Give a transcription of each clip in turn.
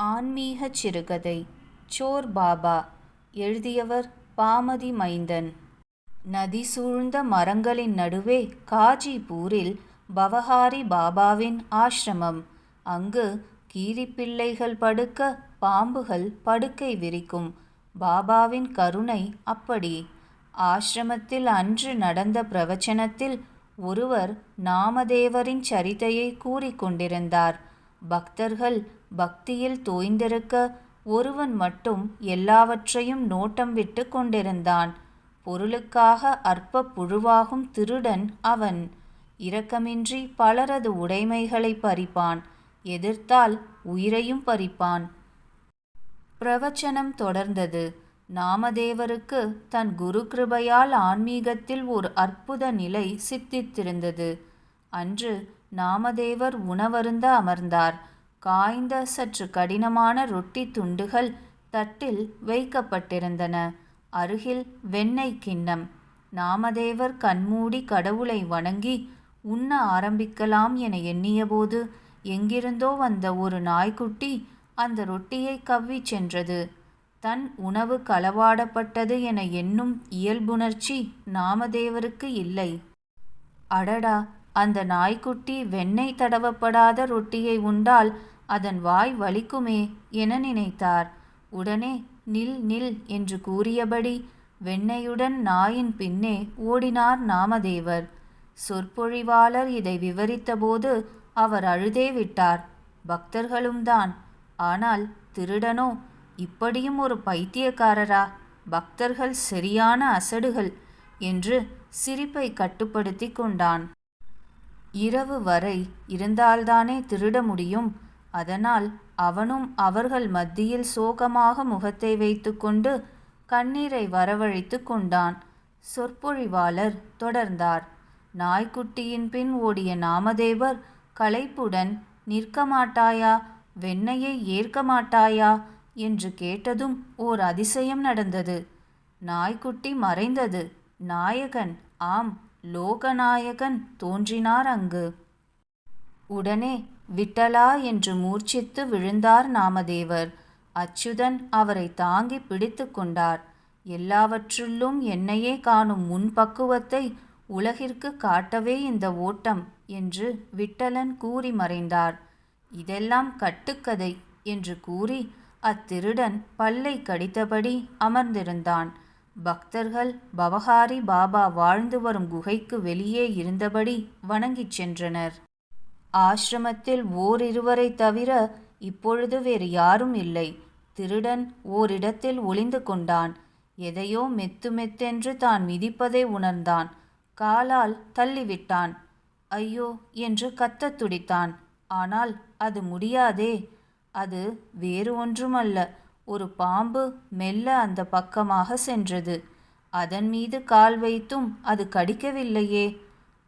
ஆன்மீக சிறுகதை. சோர் பாபா. எழுதியவர் பாமதி மைந்தன். நதி சூழ்ந்த மரங்களின் நடுவே காஜிபூரில் பவஹாரி பாபாவின் ஆசிரமம். அங்கு கீரிப்பிள்ளைகள் படுக்க பாம்புகள் படுக்கை விரிக்கும். பாபாவின் கருணை அப்படி. ஆசிரமத்தில் அன்று நடந்த பிரவச்சனத்தில் ஒருவர் நாமதேவரின் சரிதையை கூறிக்கொண்டிருந்தார். பக்தர்கள் பக்தியில் தோய்ந்திருக்க ஒருவன் மட்டும் எல்லாவற்றையும் நோட்டம் விட்டு கொண்டிருந்தான். பொருளுக்காக அற்ப புழுவாகும் திருடன் அவன். இரக்கமின்றி பலரது உடைமைகளை பறிப்பான். எதிர்த்தால் உயிரையும் பறிப்பான். பிரவச்சனம் தொடர்ந்தது. நாமதேவருக்கு தன் குரு கிருபையால் ஆன்மீகத்தில் ஒரு அற்புத நிலை சித்தித்திருந்தது. அன்று நாமதேவர் உணவருந்த அமர்ந்தார். காய்ந்த சற்று கடினமான ரொட்டி துண்டுகள் தட்டில் வைக்கப்பட்டிருந்தன. அருகில் வெண்ணெய் கிண்ணம். நாமதேவர் கண்மூடி கடவுளை வணங்கி உண்ண ஆரம்பிக்கலாம் என எண்ணியபோது எங்கிருந்தோ வந்த ஒரு நாய்க்குட்டி அந்த ரொட்டியை கவ்விச் சென்றது. தன் உணவு களவாடப்பட்டது என எண்ணும் இயல்புணர்ச்சி நாமதேவருக்கு இல்லை. அடடா! அந்த நாய்க்குட்டி வெண்ணெய் தடவப்படாத ரொட்டியை உண்டால் அதன் வாய் வலிக்குமே என நினைத்தார். உடனே நில் நில் என்று கூறியபடி வெண்ணையுடன் நாயின் பின்னே ஓடினார் நாமதேவர். சொற்பொழிவாளர் இதை விவரித்தபோது அவர் அழுதே விட்டார். பக்தர்களும் தான். ஆனால் திருடனோ இப்படியும் ஒரு பைத்தியக்காரரா? பக்தர்கள் சரியான அசடுகள் என்று சிரிப்பை கட்டுப்படுத்தி கொண்டான். இரவு வரை இருந்தால்தானே திருட முடியும். அதனால் அவனும் அவர்கள் மத்தியில் சோகமாக முகத்தை வைத்துக்கொண்டு கண்ணீரை வரவழைத்து கொண்டான். சொற்பொழிவாளர் தொடர்ந்தார். நாய்க்குட்டியின் பின் ஓடிய நாமதேவர் களைப்புடன் நிற்க மாட்டாயா? வெண்ணையை ஏற்க மாட்டாயா? என்று கேட்டதும் ஓர் அதிசயம் நடந்தது. நாய்க்குட்டி மறைந்தது. நாயகன் ஆம் லோகநாயகன் தோன்றினார் அங்கு. உடனே விட்டலா என்று மூர்ச்சித்து விழுந்தார் நாமதேவர். அச்சுதன் அவரை தாங்கி பிடித்து கொண்டார். எல்லாவற்றுள்ளும் என்னையே காணும் முன்பக்குவத்தை உலகிற்கு காட்டவே இந்த ஓட்டம் என்று விட்டலன் கூறி மறைந்தார். இதெல்லாம் கட்டுக்கதை என்று கூறி அத்திருடன் பல்லை கடித்தபடி அமர்ந்திருந்தான். பக்தர்கள் பவஹாரி பாபா வாழ்ந்து வரும் குகைக்கு வெளியே இருந்தபடி வணங்கிச் சென்றனர். ஆசிரமத்தில் ஓரிருவரை தவிர இப்பொழுது வேறு யாரும் இல்லை. திருடன் ஓரிடத்தில் ஒளிந்து கொண்டான். எதையோ மெத்து மெத்தென்று தான் மிதிப்பதை உணர்ந்தான். காலால் தள்ளிவிட்டான். ஐயோ என்று கத்தத் துடித்தான். ஆனால் அது முடியாதே. அது வேறு ஒன்றுமல்ல. ஒரு பாம்பு மெல்ல அந்த பக்கமாக சென்றது. அதன் மீது கால் வைத்தும் அது கடிக்கவில்லையே.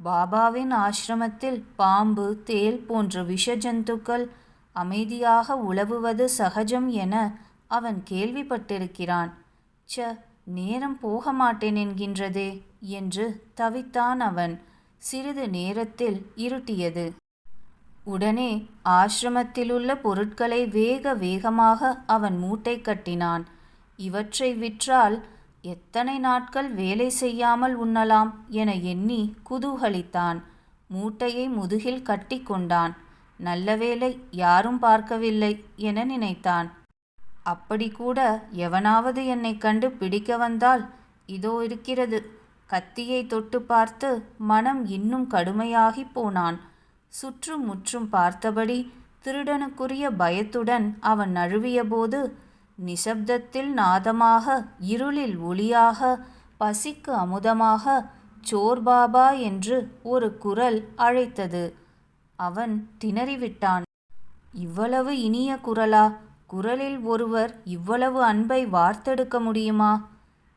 பாபாவின் ஆசிரமத்தில் பாம்பு தேல் போன்ற விஷ ஜந்துக்கள் அமைதியாக உழவுவது சகஜம் என அவன் கேள்விப்பட்டிருக்கிறான். ச நேரம் போக மாட்டேன் என்கின்றதே என்று தவித்தான் அவன். சிறிது நேரத்தில் இருட்டியது. உடனே ஆசிரமத்திலுள்ள பொருட்களை வேக வேகமாக அவன் மூட்டை கட்டினான். இவற்றை விற்றால் எத்தனை நாட்கள் வேலை செய்யாமல் உண்ணலாம் என எண்ணி குதூகலித்தான். மூட்டையை முதுகில் கட்டி கொண்டான். நல்ல வேலை யாரும் பார்க்கவில்லை என நினைத்தான். அப்படி கூட எவனாவது என்னை கண்டு பிடிக்க வந்தால் இதோ இருக்கிறது. கத்தியை தொட்டு பார்த்து மனம் இன்னும் கடுமையாகி போனான். சுற்றும் முற்றும் பார்த்தபடி திருடனுக்குரிய பயத்துடன் அவன் நழுவியபோது நிசப்தத்தில் நாதமாக இருளில் ஒளியாக பசிக்கு அமுதமாக சோர் பாபா என்று ஒரு குரல் அழைத்தது. அவன் திணறிவிட்டான். இவ்வளவு இனிய குரலா? குரலில் ஒருவர் இவ்வளவு அன்பை வார்த்தெடுக்க முடியுமா?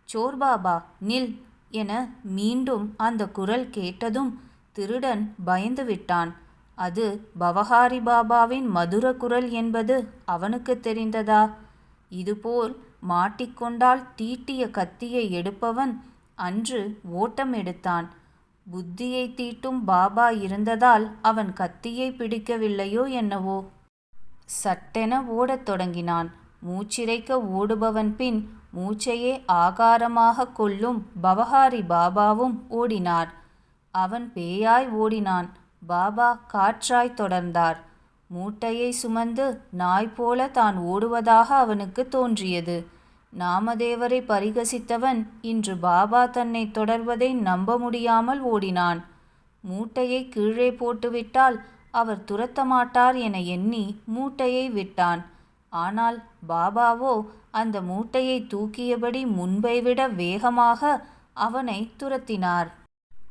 சோர் பாபா நில் என மீண்டும் அந்த குரல் கேட்டதும் திருடன் பயந்து விட்டான் அது பவஹாரி பாபாவின் மதுர குரல் என்பது அவனுக்கு தெரிந்ததா? இதுபோல் மாட்டிக்கொண்டால் தீட்டிய கத்தியை எடுப்பவன் அன்று ஓட்டம் எடுத்தான். புத்தியை தீட்டும் பாபா இருந்ததால் அவன் கத்தியை பிடிக்கவில்லையோ என்னவோ? சட்டென ஓடத் தொடங்கினான். மூச்சிறைக்க ஓடுபவன் பின் மூச்சையே ஆகாரமாக கொள்ளும் பவஹாரி பாபாவும் ஓடினார். அவன் பேயாய் ஓடினான். பாபா காற்றாய் தொடர்ந்தார். மூட்டையை சுமந்து நாய் போல தான் ஓடுவதாக அவனுக்கு தோன்றியது. நாமதேவரை பரிகசித்தவன் இன்று பாபா தன்னை தொடர்வதை நம்ப முடியாமல் ஓடினான். மூட்டையை கீழே போட்டுவிட்டால் அவர் துரத்த மாட்டார் என எண்ணி மூட்டையை விட்டான். ஆனால் பாபாவோ அந்த மூட்டையை தூக்கியபடி முன்பை விட வேகமாக அவனை துரத்தினார்.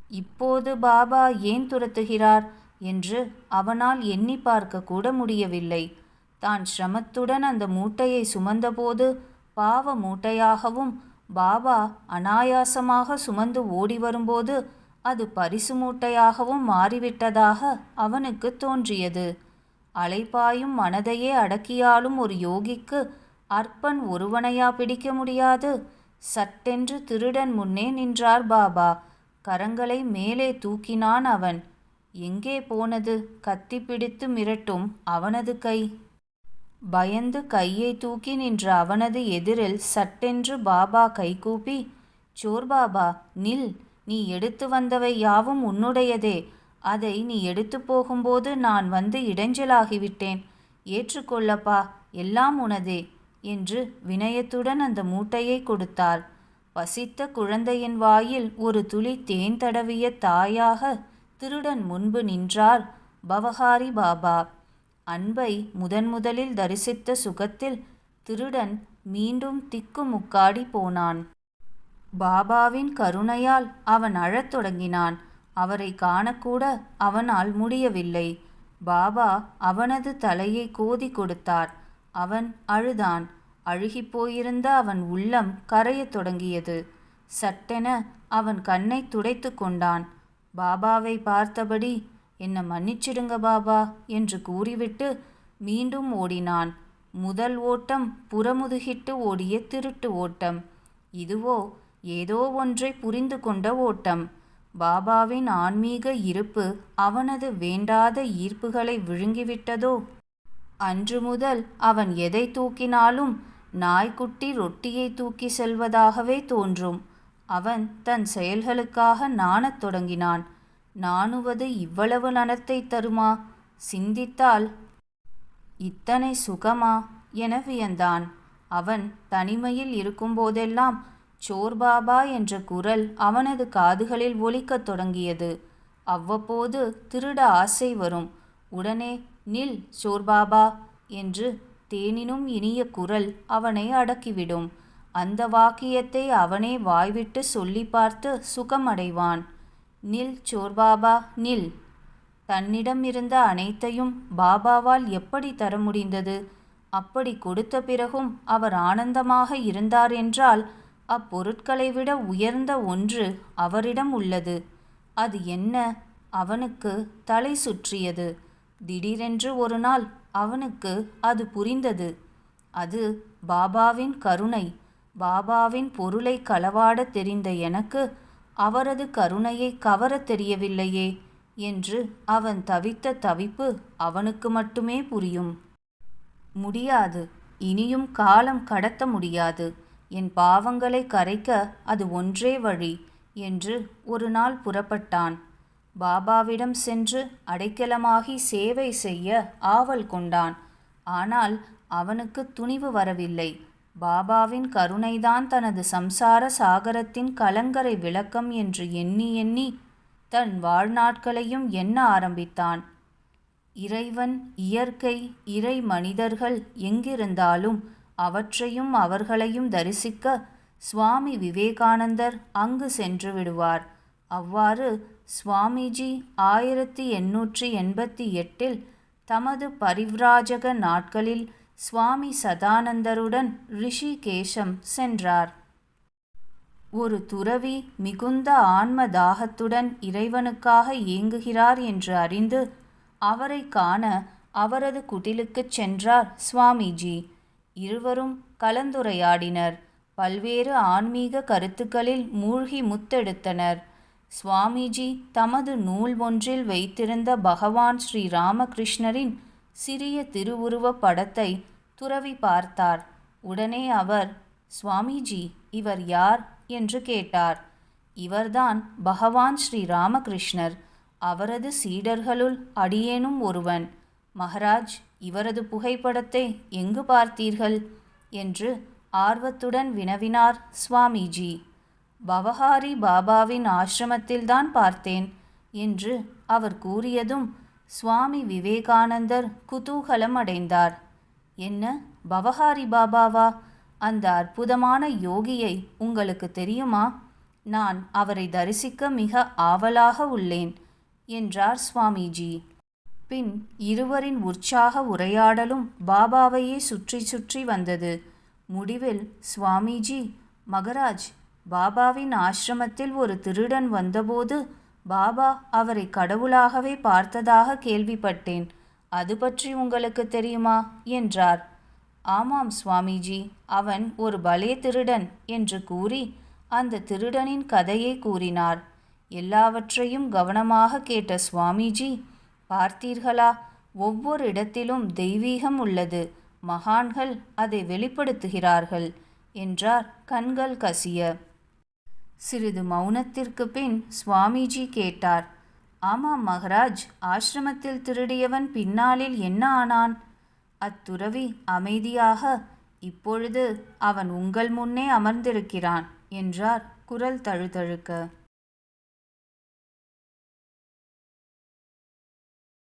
இப்போது பாபா ஏன் துரத்துகிறார்? என்று அவனால் எண்ணி பார்க்க கூட முடியவில்லை. தான் சிரமத்துடன் அந்த மூட்டையை சுமந்தபோது பாவ மூட்டையாகவும் பாபா அனாயாசமாக சுமந்து ஓடி வரும்போது அது பரிசு மூட்டையாகவும் மாறிவிட்டதாக அவனுக்கு தோன்றியது. அலைப்பாயும் மனதையே அடக்கியாலும் ஒரு யோகிக்கு அற்பன் ஒருவனையா பிடிக்க முடியாது? சட்டென்று திருடன் முன்னே நின்றார் பாபா. கரங்களை மேலே தூக்கினான் அவன். எங்கே போனது? கத்தி பிடித்து மிரட்டும் அவனது கை. பயந்து கையை தூக்கி நின்ற அவனது எதிரில் சட்டென்று பாபா கைகூப்பி சோர் பாபா நில். நீ எடுத்து வந்தவை யாவும் உன்னுடையதே. அதை நீ எடுத்து போகும்போது நான் வந்து இடைஞ்சலாகிவிட்டேன். ஏற்றுக்கொள்ளப்பா எல்லாம் உனதே என்று வினயத்துடன் அந்த மூட்டையை கொடுத்தாள். பசித்த குழந்தையின் வாயில் ஒரு துளி தேன் தடவிய தாயாக திருடன் முன்பு நின்றார் பவஹாரி பாபா. அன்பை முதன் முதலில் தரிசித்த சுகத்தில் திருடன் மீண்டும் திக்குமுக்காடி போனான். பாபாவின் கருணையால் அவன் அழத் தொடங்கினான். அவரை காணக்கூட அவனால் முடியவில்லை. பாபா அவனது தலையை கோதி கொடுத்தார். அவன் அழுதான். அழுகிப் போயிருந்த அவன் உள்ளம் கரையத் தொடங்கியது. சட்டென அவன் கண்ணை துடைத்து கொண்டான். பாபாவை பார்த்தபடி என்னை மன்னிச்சிடுங்க பாபா என்று கூறிவிட்டு மீண்டும் ஓடினான். முதல் ஓட்டம் புறமுதுகிட்டு ஓடிய திருட்டு ஓட்டம். இதுவோ ஏதோ ஒன்றை புரிந்து கொண்ட ஓட்டம். பாபாவின் ஆன்மீக இருப்பு அவனது வேண்டாத ஈர்ப்புகளை விழுங்கிவிட்டதோ? அன்று முதல் அவன் எதை தூக்கினாலும் நாய்க்குட்டி ரொட்டியை தூக்கி செல்வதாகவே தோன்றும். அவன் தன் செயல்களுக்காக நாணத் தொடங்கினான். நாணுவது இவ்வளவு நனத்தை தருமா? சிந்தித்தால் இத்தனை சுகமா? என வியந்தான். அவன் தனிமையில் இருக்கும்போதெல்லாம் சோர் பாபா என்ற குரல் அவனது காதுகளில் ஒலிக்கத் தொடங்கியது. அவ்வப்போது திருட ஆசை வரும். உடனே நில் சோர் பாபா என்று தேனினும் இனிய குரல் அவனை அடக்கிவிடும். அந்த வாக்கியத்தை அவனே வாய்விட்டு சொல்லி பார்த்து சுகமடைவான். நில் சோர் பாபா நில். தன்னிடம் இருந்த அனைத்தையும் பாபாவால் எப்படி தர முடிந்தது? அப்படி கொடுத்த பிறகும் அவர் ஆனந்தமாக இருந்தார் என்றால் அப்பொருட்களை விட உயர்ந்த ஒன்று அவரிடம் உள்ளது. அது என்ன? அவனுக்கு தலை சுற்றியது. திடீரென்று ஒரு நாள் அவனுக்கு அது புரிந்தது. அது பாபாவின் கருணை. பாபாவின் பொருளை களவாட தெரிந்த எனக்கு அவரது கருணையை கவர தெரியவில்லையே என்று அவன் தவித்த தவிப்பு அவனுக்கு மட்டுமே புரியும். முடியாது. இனியும் காலம் கடத்த முடியாது. என் பாவங்களை கரைக்க அது ஒன்றே வழி என்று ஒரு நாள் புறப்பட்டான். பாபாவிடம் சென்று அடைக்கலமாகி சேவை செய்ய ஆவல் கொண்டான். ஆனால் அவனுக்கு துணிவு வரவில்லை. பாபாவின் கருணைதான் தனது சம்சார சாகரத்தின் கலங்கரை விளக்கம் என்று எண்ணி எண்ணி தன் வாழ்நாட்களையும் எண்ண ஆரம்பித்தான். இறைவன் இயற்கை இறை மனிதர்கள் எங்கிருந்தாலும் அவற்றையும் அவர்களையும் தரிசிக்க சுவாமி விவேகானந்தர் அங்கு சென்று விடுவார். அவ்வாறு சுவாமிஜி ஆயிரத்தி எண்ணூற்றி எண்பத்தி எட்டில் தமது பரிவ்ராஜக நாட்களில் சுவாமி சதானந்தருடன் ரிஷிகேஷம் சென்றார். ஒரு துறவி மிகுந்த ஆன்ம தாகத்துடன் இறைவனுக்காக இயங்குகிறார் என்று அறிந்து அவரை காண அவரது குடிலுக்குச் சென்றார் சுவாமிஜி. இருவரும் கலந்துரையாடினர். பல்வேறு ஆன்மீக கருத்துக்களில் மூழ்கி முத்தெடுத்தனர். சுவாமிஜி தமது நூல் ஒன்றில் வைத்திருந்த பகவான் ஸ்ரீ ராமகிருஷ்ணரின் சிறிய திருவுருவப் படத்தை துறவி பார்த்தார். உடனே அவர் சுவாமிஜி இவர் யார்? என்று கேட்டார். இவர்தான் பகவான் ஸ்ரீ ராமகிருஷ்ணர். அவரது சீடர்களுள் அடியேனும் ஒருவன். மகராஜ் இவரது புகைப்படத்தை எங்கு பார்த்தீர்கள்? என்று ஆர்வத்துடன் வினவினார் சுவாமிஜி. பவஹாரி பாபாவின் ஆசிரமத்தில்தான் பார்த்தேன் என்று அவர் கூறியதும் சுவாமி விவேகானந்தர் குதூகலம் அடைந்தார் என்ன பவஹாரி பாபாவா? அந்த அற்புதமான யோகியை உங்களுக்கு தெரியுமா? நான் அவரை தரிசிக்க மிக ஆவலாக உள்ளேன் என்றார் சுவாமிஜி. பின் இருவரின் உற்சாக உரையாடலும் பாபாவையே சுற்றி சுற்றி வந்தது. முடிவில் சுவாமிஜி மகராஜ் பாபாவின் ஆசிரமத்தில் ஒரு திருடன் வந்தபோது பாபா அவரை கடவுளாகவே பார்த்ததாக கேள்விப்பட்டேன். அது பற்றி உங்களுக்கு தெரியுமா? என்றார். ஆமாம் சுவாமிஜி அவன் ஒரு பலே திருடன் என்று கூறி அந்த திருடனின் கதையை கூறினார். எல்லாவற்றையும் கவனமாக கேட்ட சுவாமிஜி பார்த்தீர்களா? ஒவ்வொரு இடத்திலும் தெய்வீகம் உள்ளது. மகான்கள் அதை வெளிப்படுத்துகிறார்கள் என்றார் கண்கள் கசிய. சிறிது மௌனத்திற்கு பின் சுவாமிஜி கேட்டார் ஆமாம் மகராஜ் ஆசிரமத்தில் திருடியவன் பின்னாளில் என்ன ஆனான்? அத்துறவி அமைதியாக இப்பொழுது அவன் உங்கள் முன்னே அமர்ந்திருக்கிறான் என்றார் குரல் தழுதழுக்க.